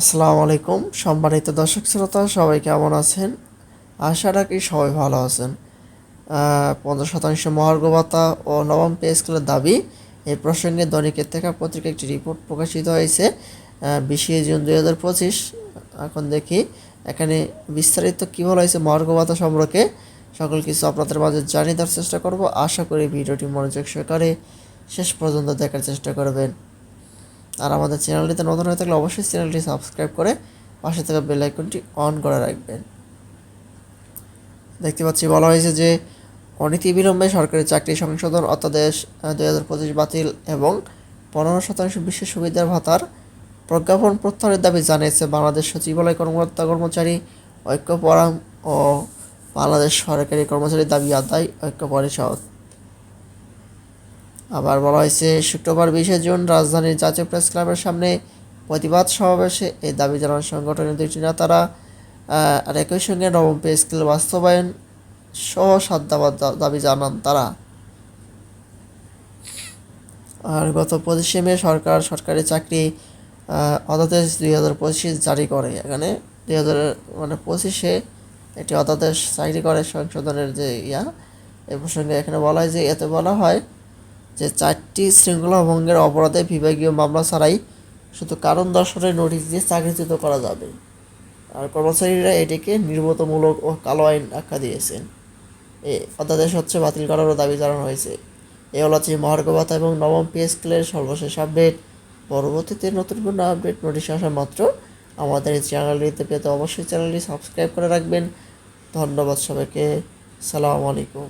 আসসালামু আলাইকুম। সম্মানিত দর্শক শ্রোতা, সবাই কেমন আছেন? আশা রাখি সবাই ভালো আছেন। পনেরো শতাংশ মহার্ঘ ভাতা ও নবম পে স্কেলের দাবি, এই প্রসঙ্গে দৈনিকের থেকে পত্রিকা একটি রিপোর্ট প্রকাশিত হয়েছে। বিশে জুন দুই হাজার পঁচিশ। এখন দেখি, এখানে বিস্তারিত কী বলা হয়েছে মহার্ঘ ভাতা সম্পর্কে, সকল কিছু আপনাদের মাঝে জানিয়ে দেওয়ার চেষ্টা করব। আশা করি ভিডিওটি মনোযোগ সহকারে শেষ পর্যন্ত দেখার চেষ্টা করবেন। আর আমাদের চ্যানেলটিতে নতুন হয়ে থাকলে অবশ্যই চ্যানেলটি সাবস্ক্রাইব করে পাশে থাকা বেল আইকনটি অন করে রাখবেন। দেখতে পাচ্ছি বলা হয়েছে যে অনীতি বিলম্বে সরকারি চাকরি সংশোধন অধ্যাদেশ দুই হাজার পঁচিশ বাতিল এবং পনেরো শতাংশ বিশেষ সুবিধার ভাতার প্রজ্ঞাপন প্রত্যাহারের দাবি জানিয়েছে বাংলাদেশ সচিবালয় কর্মকর্তা কর্মচারী ঐক্য ফোরাম ও বাংলাদেশ সরকারি কর্মচারী দাবি আদায় ঐক্য পরিষদ আবার বলা হয়েছে, শুক্রবার বিশে জুন রাজধানীর জাতীয় প্রেস ক্লাবের সামনে প্রতিবাদ সমাবেশে এই দাবি জানান সংগঠনের দুইটি নেতারা। আর একই সঙ্গে নবম পে স্কেল বাস্তবায়ন সহ সাত দাবি জানান তারা। আর গত পঁচিশে মে সরকার সরকারি চাকরি অধ্যাদেশ দুই হাজার পঁচিশ জারি করে। এখানে দুই হাজার মানে পঁচিশে একটি অধ্যাদেশ চাকরি করে সংশোধনের যে ইয়া, এ প্রসঙ্গে এখানে বলা হয় যে এতে বলা হয় যে চারটি শৃঙ্খলা ভঙ্গের অপরাধে বিভাগীয় মামলা ছাড়াই শুধু কারণ দর্শনের নোটিশ দিয়ে চাকরিচ্যুত করা যাবে। আর কর্মচারীরা এটিকে নির্মতমূলক ও কালো আইন আখ্যা দিয়েছেন। এ অধ্যাদেশ হচ্ছে বাতিল করারও দাবি জানানো হয়েছে। এ হল হচ্ছে এবং নবম পে সর্বশেষ আপডেট। পরবর্তীতে নতুন কোনো আপডেট নোটিশ আসা মাত্র আমাদের এই চ্যানেলটিতে পেতে অবশ্যই চ্যানেলটি সাবস্ক্রাইব করে রাখবেন। ধন্যবাদ সবাইকে। সালাম আলাইকুম।